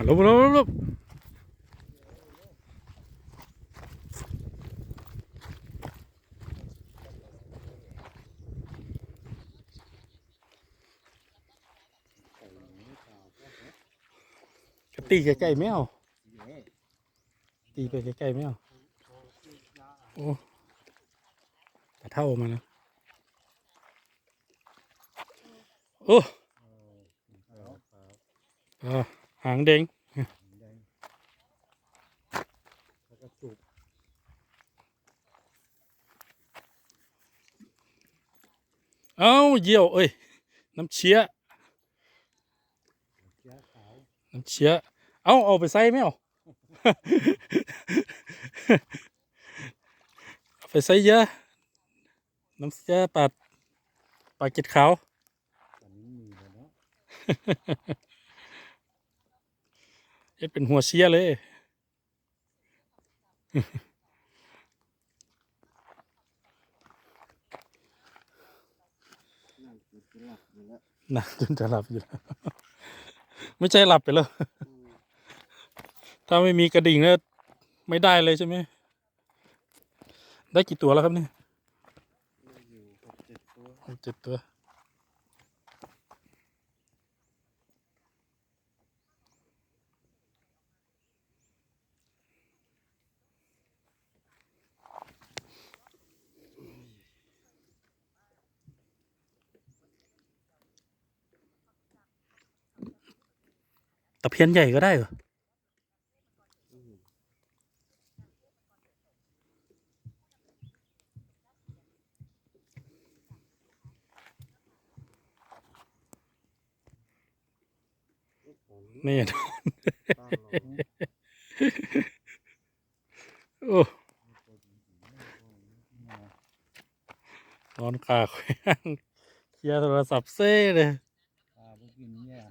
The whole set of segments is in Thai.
มาลบลบลบลบกตีใกล้ๆไม่เอาตีไปใกล้ๆไม่เอาโอ้กระเท่ามาแล้วโอ้อ่า หางเด้งแล้วก็สูบเอ้าเยี่ยวเอ้ย น้ำเชียเชื้อขาวน้ำเชียเอาเอาไปใส่ไหมเอาเอาไปใส่เยอะ น้ำเชียปลาปลาเก็ดขาวตอนนี้มีแล้ว เนาะเอ็ดเป็นหัวเชียเลยนั่นคือหลักอยู่แล้วนะจนจะหลับอยู่แล้ว ไม่ใช่หลับไปแล้ว ถ้าไม่มีกระดิ่งแล้วไม่ได้เลยใช่ไหม ได้กี่ตัวแล้วครับเนี่ยอยู่หกเจ็ดตัว ตัวตะเพียนใหญ่ก็ได้เหรอนี่ตั้งเราโอ้นอนขาแขว้งเคลียร์โทรศัพท์เซ่เลย ปลาไปกินเนี่ย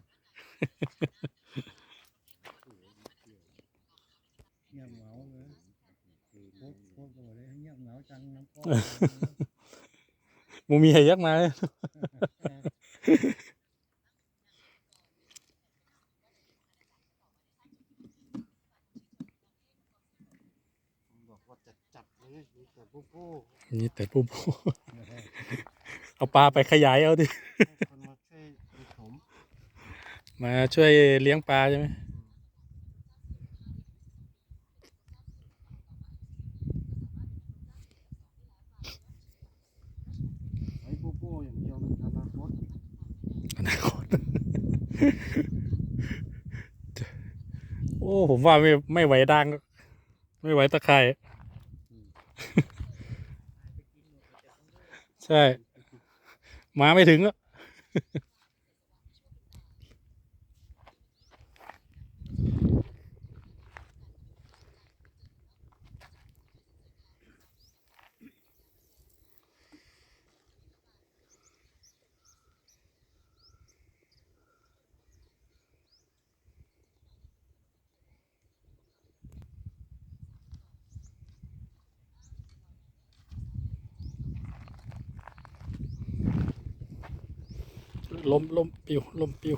เงียบเหงาเลยพบพบกันเลยเงียบเหงา จังน้ำก้อนมูมีให้ยักมาเลยบอกว่าจะจับเลยมีแต่ปุ๊บปุ๊บมีแต่ปูปูเอาปลาไปขยายเอาดิ ให้คนมาช่วยผสมมาช่วยเลี้ยงปลาใช่ไหม ไอ้ปุ๊บปุ๊บอย่างเดียวนะอนาคต อนาคต โอ้ ผมว่าไม่ไม่ไหวดังไม่ไหวตะไคร่ใช่ มาไม่ถึงอะ ลมลมปิวลมปิว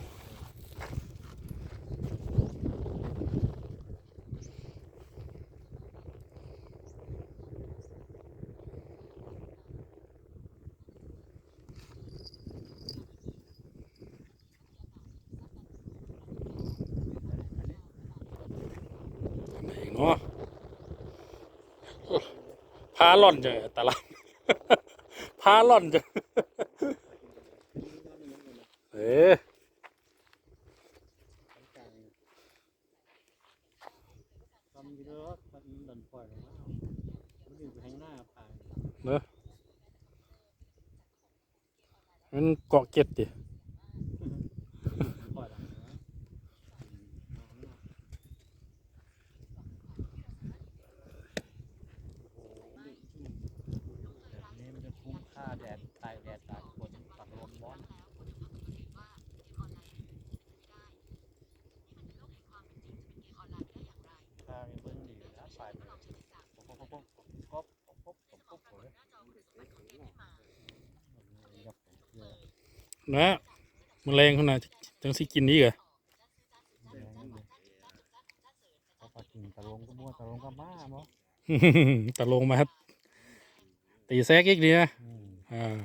ไหนเนาะพาล่อนจังอะตาลังพาล่อนจังเอ๊ะกลางทำดีแล้วมันดันปล่อยลงมามันอยู่ข้างหน้าปเนอะมันเกาะเก็ดดิ นะมันแรงขนาดจังสิกินนี่เหรอตะลงก็มั่วตะลงก็บ้าบ่ตะลงมาครับตีแซกอีกดีนะอ่า